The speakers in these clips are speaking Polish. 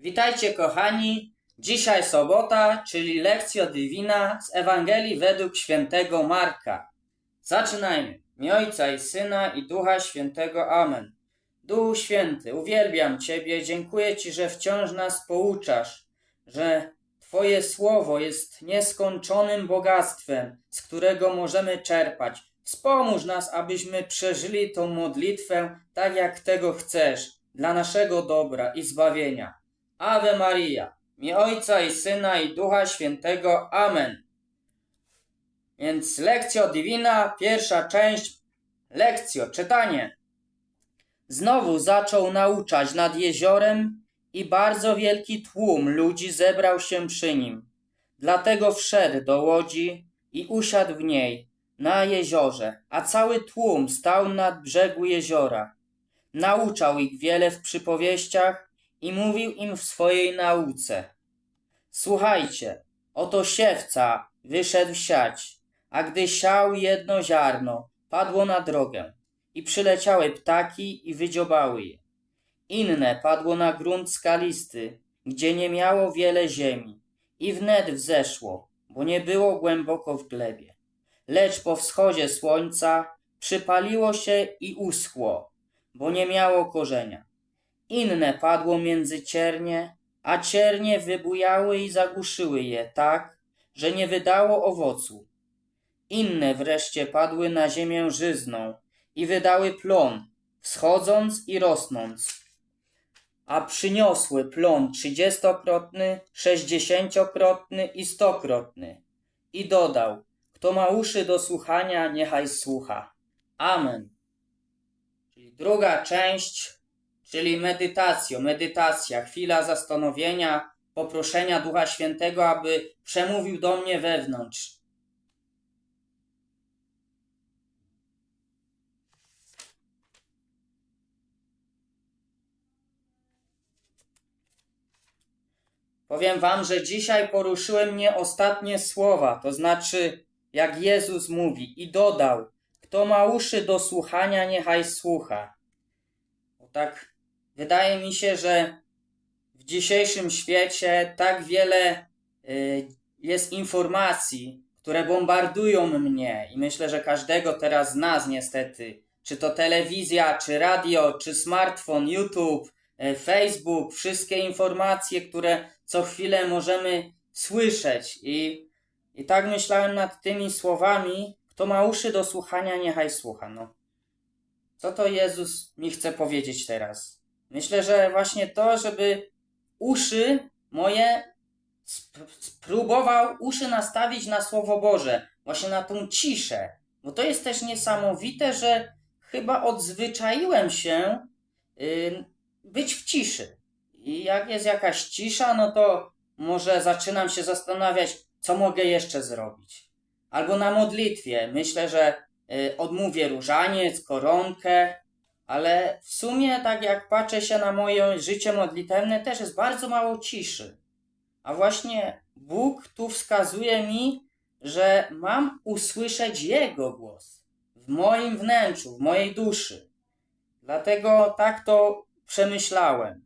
Witajcie kochani. Dzisiaj sobota, czyli lekcja divina z Ewangelii według świętego Marka. Zaczynajmy. Imię Ojca i Syna i Ducha Świętego. Amen. Duchu Święty, uwielbiam Ciebie, dziękuję Ci, że wciąż nas pouczasz, że Twoje słowo jest nieskończonym bogactwem, z którego możemy czerpać. Wspomóż nas, abyśmy przeżyli tą modlitwę tak, jak tego chcesz, dla naszego dobra i zbawienia. Ave Maria, mi Ojca i Syna i Ducha Świętego. Amen. Więc lekcja divina, pierwsza część, lekcja, czytanie. Znowu zaczął nauczać nad jeziorem i bardzo wielki tłum ludzi zebrał się przy nim. Dlatego wszedł do łodzi i usiadł w niej, na jeziorze, a cały tłum stał nad brzegu jeziora. Nauczał ich wiele w przypowieściach i mówił im w swojej nauce. Słuchajcie, oto siewca wyszedł siać, a gdy siał jedno ziarno, padło na drogę i przyleciały ptaki i wydziobały je. Inne padło na grunt skalisty, gdzie nie miało wiele ziemi i wnet wzeszło, bo nie było głęboko w glebie. Lecz po wschodzie słońca przypaliło się i uschło, bo nie miało korzenia. Inne padło między ciernie, a ciernie wybujały i zagłuszyły je tak, że nie wydało owocu. Inne wreszcie padły na ziemię żyzną i wydały plon, wschodząc i rosnąc. A przyniosły plon trzydziestokrotny, sześćdziesięciokrotny i stokrotny. I dodał, kto ma uszy do słuchania, niechaj słucha. Amen. Czyli druga część, czyli medytacja, medytacja, chwila zastanowienia, poproszenia Ducha Świętego, aby przemówił do mnie wewnątrz. Powiem wam, że dzisiaj poruszyły mnie ostatnie słowa, to znaczy jak Jezus mówi i dodał, kto ma uszy do słuchania, niechaj słucha. Bo tak wydaje mi się, że w dzisiejszym świecie tak wiele y, jest informacji, które bombardują mnie i myślę, że każdego teraz z nas niestety, czy to telewizja, czy radio, czy smartfon, YouTube, y, Facebook, wszystkie informacje, które co chwilę możemy słyszeć i, i tak myślałem nad tymi słowami, kto ma uszy do słuchania, niechaj słucha. No. Co to Jezus mi chce powiedzieć teraz? Myślę, że właśnie to, żeby uszy moje sp- spróbował uszy nastawić na Słowo Boże, właśnie na tą ciszę. Bo to jest też niesamowite, że chyba odzwyczaiłem się y, być w ciszy. I jak jest jakaś cisza, no to może zaczynam się zastanawiać, co mogę jeszcze zrobić. Albo na modlitwie. Myślę, że y, odmówię różaniec, koronkę, ale w sumie, tak jak patrzę się na moje życie modlitewne, też jest bardzo mało ciszy. A właśnie Bóg tu wskazuje mi, że mam usłyszeć Jego głos w moim wnętrzu, w mojej duszy. Dlatego tak to przemyślałem.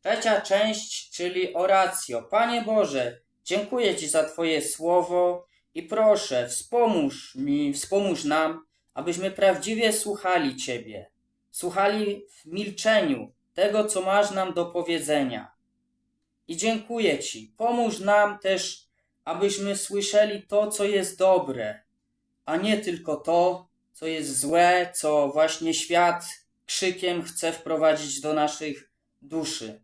Trzecia część, czyli oracjo. Panie Boże, dziękuję Ci za Twoje słowo i proszę, wspomóż mi, wspomóż nam, abyśmy prawdziwie słuchali Ciebie. Słuchali w milczeniu tego, co masz nam do powiedzenia. I dziękuję Ci. Pomóż nam też, abyśmy słyszeli to, co jest dobre, a nie tylko to, co jest złe, co właśnie świat krzykiem chce wprowadzić do naszych duszy.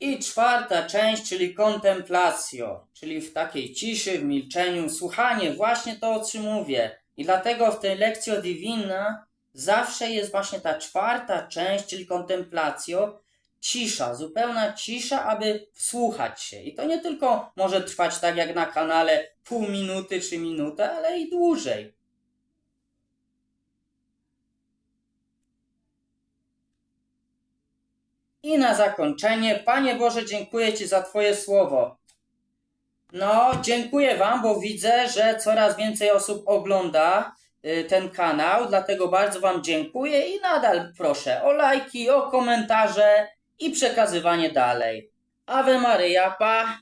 I czwarta część, czyli kontemplacjo, czyli w takiej ciszy, w milczeniu, słuchanie, właśnie to, o czym mówię. I dlatego w tej lekcji divina zawsze jest właśnie ta czwarta część, czyli kontemplacjo, cisza, zupełna cisza, aby wsłuchać się. I to nie tylko może trwać tak jak na kanale pół minuty czy minutę, ale i dłużej. I na zakończenie, Panie Boże, dziękuję Ci za Twoje słowo. No, dziękuję Wam, bo widzę, że coraz więcej osób ogląda ten kanał, dlatego bardzo Wam dziękuję i nadal proszę o lajki, o komentarze i przekazywanie dalej. Ave Maryja, pa!